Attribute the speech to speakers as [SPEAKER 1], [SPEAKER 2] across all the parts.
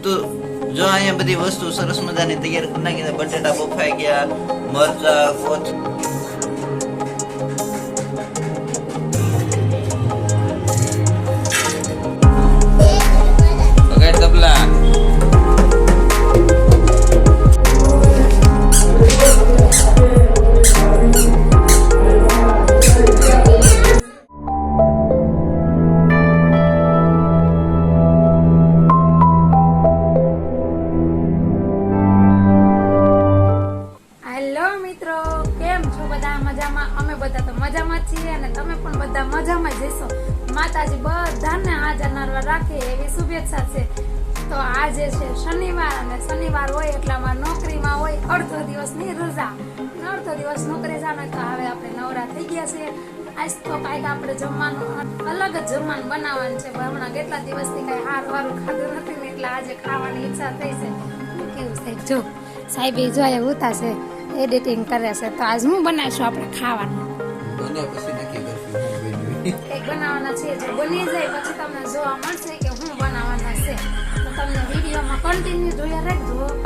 [SPEAKER 1] વસ્તુ જો અહીંયા બધી વસ્તુ સરસ મજાની તૈયાર કરી નાખી બટેટા બફાઈ ગયા, મરચા કોથ
[SPEAKER 2] બધા મજામાં જ જશો માતાજી બધાને હાજર નરવા રાખે એવી શુભેચ્છા છે. તો આજે છે શનિવાર અને શનિવાર હોય એટલામાં નોકરીમાં હોય અડધો દિવસની રજા. અડધો દિવસ નોકરી જાણે તો હવે આપણે નવરા થઈ ગયા છે. આજ તો કાંઈક આપણે જમવાનું અલગ જ જમવાનું બનાવવાનું છે. પણ હમણાં કેટલા દિવસથી કાંઈ હાર વારું ખાધું નથી ને એટલે આજે ખાવાની ઈચ્છા થઈ છે. કેવું સાહેબ જો, સાહેબ એ જો એ ઉતા છે એડિટિંગ કરે છે. તો આજ હું બનાવીશું આપણે ખાવાનું? કંઈક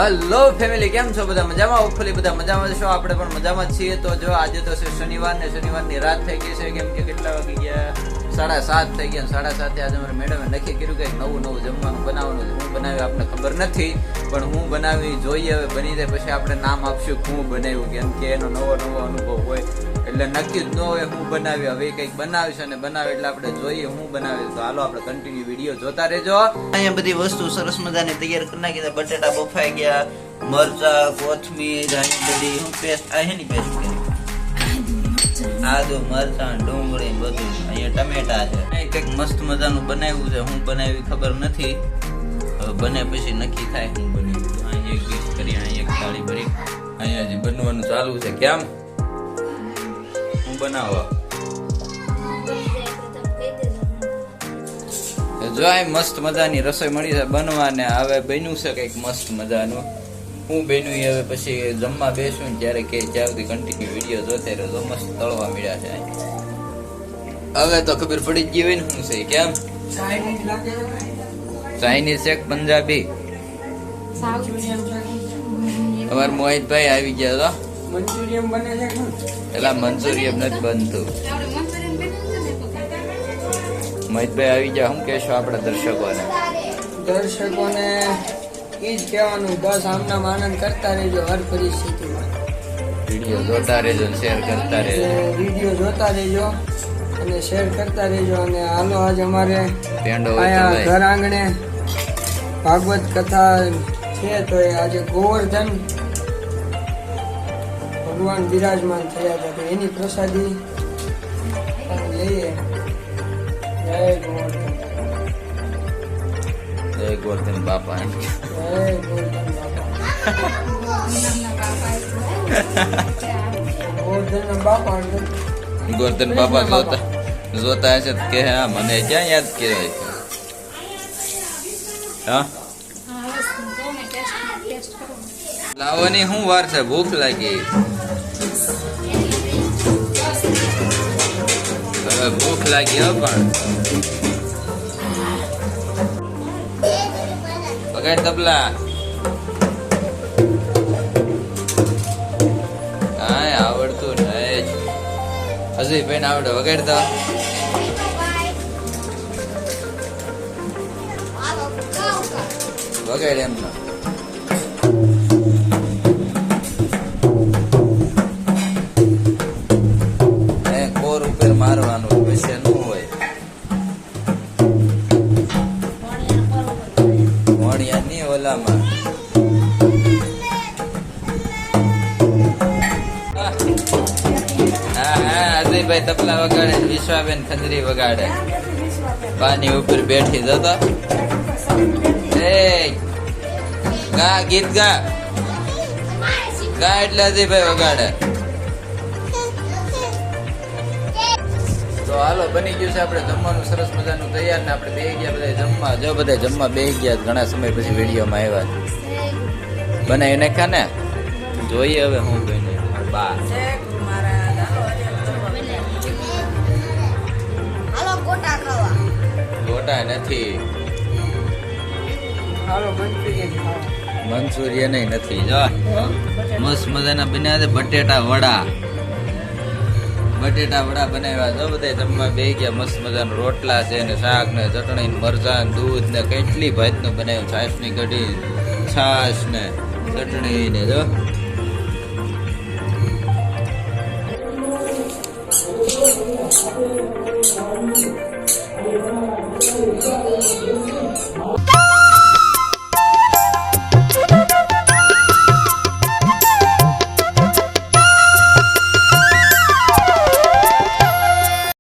[SPEAKER 1] હેલો ફેમિલી કેમ છો? બધા મજામાં? હોપફુલી બધા મજામાં છો આપણે પણ મજામાં છીએ. તો જો આજે તો શનિવાર ને શનિવારની રાત થઈ ગઈ છે. કેમ કે કેટલા વાગી ગયા? સાડા સાત થઈ ગયા સાડા સાતે આજે અમારે મેડમે નક્કી કર્યું કે નવું નવું જમવાનું બનાવવાનું હું બનાવ્યું આપણને ખબર નથી, પણ હું બનાવી જોઈએ, હવે બની જાય, પછી આપણે નામ આપશું હું બનાવ્યું, કેમ કે એનો નવો નવો અનુભવ હોય. એટલે નક્કી જ ન હોય હું બનાવી હવે કંઈક બનાવીશ અને બનાવે એટલે આપણે જોઈએ હું બનાવ્યું. તો હાલો, આપણે કન્ટિન્યુ વીડિયો જોતા રહેજો. અહીંયા બધી વસ્તુ સરસ મજાની તૈયાર કરી નાખી. બટેટા બફાઈ ગયા, મરચા, કોથમીર અહીં બધી હું પેસ્ટ આ હેની પેસ્ટ આદુ, મરચાં, ડુંગળી બધું. અહીંયા ટમેટા છે. કંઈક મસ્ત મજાનું બનાવ્યું છે. હું બનાવી ખબર નથી. બને પછી નક્કી થાય હું બનાવ્યું અહીંયા એક ડીશ કરી અહીંયા એક થાળી ભરી. અહીંયા હજી બનવાનું ચાલુ છે. કેમ? હું બનાવવા? જો મસ્ત મજાની રસોઈ મળી છે. બનવા ને હવે બન્યું છે કંઈક મસ્ત મજાનું. હું બેનું હવે પછી જમવા બેસું ને ત્યારે કે સુધી કન્ટિન્યુ વીડિયો જોતે રહેજો મસ્ત તળવા મળ્યા છે. હવે તો ખબર પડી ગઈ હોય ને શું છે, કેમ? ચાઇનીઝ છે પંજાબી? અમાર મોહિતભાઈ આવી ગયા તો. પેલા મંચુરિયન નથી બનતું. મોહિતભાઈ આવી ગયા, શું કહેશો આપણા દર્શકોને?
[SPEAKER 3] દર્શકોને ઈ જ કહેવાનું બસ આમનામ આનંદ કરતા રહેજો હર પરિસ્થિતિમાં.
[SPEAKER 1] વીડિયો જોતા રહેજો શેર કરતા રહેજો.
[SPEAKER 3] વીડિયો જોતા રહેજો અને શેર કરતા રહેજો. અને હાલો આજ અમારે અહીંયા ઘર આંગણે ભાગવત કથા છે તો એ આજે ગોવર્ધન ભગવાન બિરાજમાન થયા હતા. તો એની પ્રસાદી લઈએ.
[SPEAKER 1] બાપા ગોરધન બાપા જોતા જોતા હશે કે, હા, મને ક્યાં યાદ કહેવાય હા? લાવવાની શું વાર છે? ભૂખ લાગી. હવે ભૂખ લાગી, હો પણ. વગાડ તબલા કાંઈ આવડતું નહીં. હજી બેન આવડે વગાડતા? વગાડ એમનો ઓલામાં હા હા અજયભાઈ તપલા વગાડે વિશ્વાબેન ખંજરી વગાડે. પાની ઉપર બેઠી જતો એ, ગા, ગીત ગા. ગા એટલે અજયભાઈ વગાડે. તો હાલો, બની ગયું છે આપણે જમવાનું. સરસ મજાનું તૈયાર ને આપણે બે ગયા બધા જમવા. જો બધા જમવા બે ગયા, ઘણા સમય પછી વિડીયોમાં આવ્યા બને એને ને? જોઈએ હવે હું બને. બા ગોટા નથી.
[SPEAKER 3] મંચુરિયન
[SPEAKER 1] નથી. જો, મસ્ત મજાના બન્યા છે બટેટા વડા. બટેટા વડા બનાવ્યા છે બધા જમવા બે ગયા, મસ્ત મજાના રોટલા છે ને શાક ને ચટણી ને મરચાં દૂધ ને કેટલી ભાતનું બનાવ્યું છાશની કઢી, છાશ ને ચટણી ને જો Thank you.